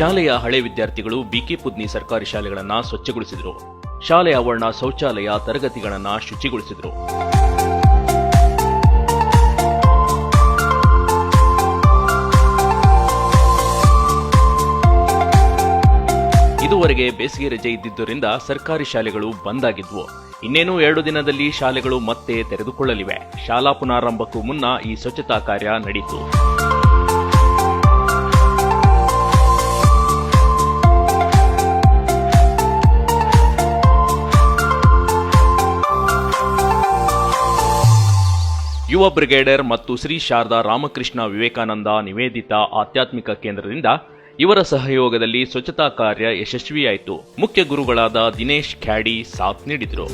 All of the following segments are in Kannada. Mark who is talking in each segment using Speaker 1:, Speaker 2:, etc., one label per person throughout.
Speaker 1: ಶಾಲೆಯ ಹಳೆ ವಿದ್ಯಾರ್ಥಿಗಳು ಬಿಕೆ ಪುದ್ನಿ ಸರ್ಕಾರಿ ಶಾಲೆಗಳನ್ನು ಸ್ವಚ್ಛಗೊಳಿಸಿದರು. ಶಾಲೆಯ ಆವರಣ ಶೌಚಾಲಯ ತರಗತಿಗಳನ್ನು ಶುಚಿಗೊಳಿಸಿದರು. ಇದುವರೆಗೆ ಬೇಸಿಗೆ ರಜೆ ಇದ್ದಿದ್ದರಿಂದ ಸರ್ಕಾರಿ ಶಾಲೆಗಳು ಬಂದ್ ಆಗಿದ್ವು. ಇನ್ನೇನು ಎರಡು ದಿನದಲ್ಲಿ ಶಾಲೆಗಳು ಮತ್ತೆ ತೆರೆದುಕೊಳ್ಳಲಿವೆ. ಶಾಲಾ ಪುನಾರಂಭಕ್ಕೂ ಮುನ್ನ ಈ ಸ್ವಚ್ಛತಾ ಕಾರ್ಯ ನಡೆಯಿತು ಯುವ ಬ್ರಿಗೇಡರ್ ಮತ್ತು ಶ್ರೀ ಶಾರದಾ ರಾಮಕೃಷ್ಣ ವಿವೇಕಾನಂದ ನಿವೇದಿತ ಆಧ್ಯಾತ್ಮಿಕ ಕೇಂದ್ರದಿಂದ ಇವರ ಸಹಯೋಗದಲ್ಲಿ ಸ್ವಚ್ಛತಾ ಕಾರ್ಯ ಯಶಸ್ವಿಯಾಯಿತು. ಮುಖ್ಯ ಗುರುಗಳಾದ ದಿನೇಶ್ ಖ್ಯಾಡಿ ಸಾಥ್ ನೀಡಿದರು.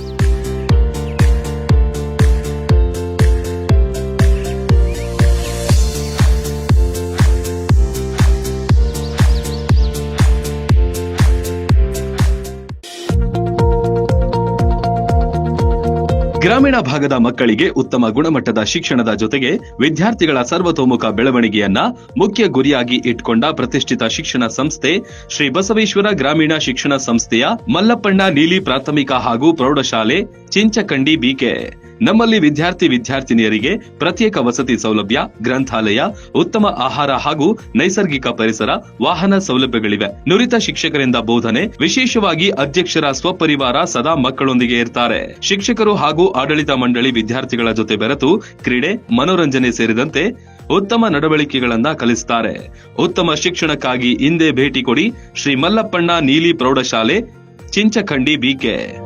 Speaker 2: ಗ್ರಾಮೀಣ ಭಾಗದ ಮಕ್ಕಳಿಗೆ ಉತ್ತಮ ಗುಣಮಟ್ಟದ ಶಿಕ್ಷಣದ ಜೊತೆಗೆ ವಿದ್ಯಾರ್ಥಿಗಳ ಸರ್ವತೋಮುಖ ಬೆಳವಣಿಗೆಯನ್ನ ಮುಖ್ಯ ಗುರಿಯಾಗಿ ಇಟ್ಕೊಂಡ ಪ್ರತಿಷ್ಠಿತ ಶಿಕ್ಷಣ ಸಂಸ್ಥೆ ಶ್ರೀ ಬಸವೇಶ್ವರ ಗ್ರಾಮೀಣ ಶಿಕ್ಷಣ ಸಂಸ್ಥೆಯ ಮಲ್ಲಪ್ಪಣ್ಣ ನೀಲಿ ಪ್ರಾಥಮಿಕ ಹಾಗೂ ಪ್ರೌಢಶಾಲೆ ಚಿಂಚಕಂಡಿ ಬಿಕೆ ನಮ್ಮಲ್ಲಿ ವಿದ್ಯಾರ್ಥಿ ವಿದ್ಯಾರ್ಥಿನಿಯರಿಗೆ ಪ್ರತ್ಯೇಕ ವಸತಿ ಸೌಲಭ್ಯ, ಗ್ರಂಥಾಲಯ, ಉತ್ತಮ ಆಹಾರ ಹಾಗೂ ನೈಸರ್ಗಿಕ ಪರಿಸರ, ವಾಹನ ಸೌಲಭ್ಯಗಳಿವೆ. ನುರಿತ ಶಿಕ್ಷಕರಿಂದ ಬೋಧನೆ, ವಿಶೇಷವಾಗಿ ಅಧ್ಯಕ್ಷರ ಸ್ವಪರಿವಾರ ಸದಾ ಮಕ್ಕಳೊಂದಿಗೆ ಇರ್ತಾರೆ. ಶಿಕ್ಷಕರು ಹಾಗೂ ಆಡಳಿತ ಮಂಡಳಿ ವಿದ್ಯಾರ್ಥಿಗಳ ಜೊತೆ ಬೆರೆತು ಕ್ರೀಡೆ, ಮನೋರಂಜನೆ ಸೇರಿದಂತೆ ಉತ್ತಮ ನಡವಳಿಕೆಗಳನ್ನ ಕಲಿಸುತ್ತಾರೆ ಉತ್ತಮ ಶಿಕ್ಷಣಕ್ಕಾಗಿ ಹಿಂದೆ ಭೇಟಿ ಕೊಡಿ ಶ್ರೀ ಮಲ್ಲಪ್ಪಣ್ಣ ನೀಲಿ ಪ್ರೌಢಶಾಲೆ, Chinchakhandi BK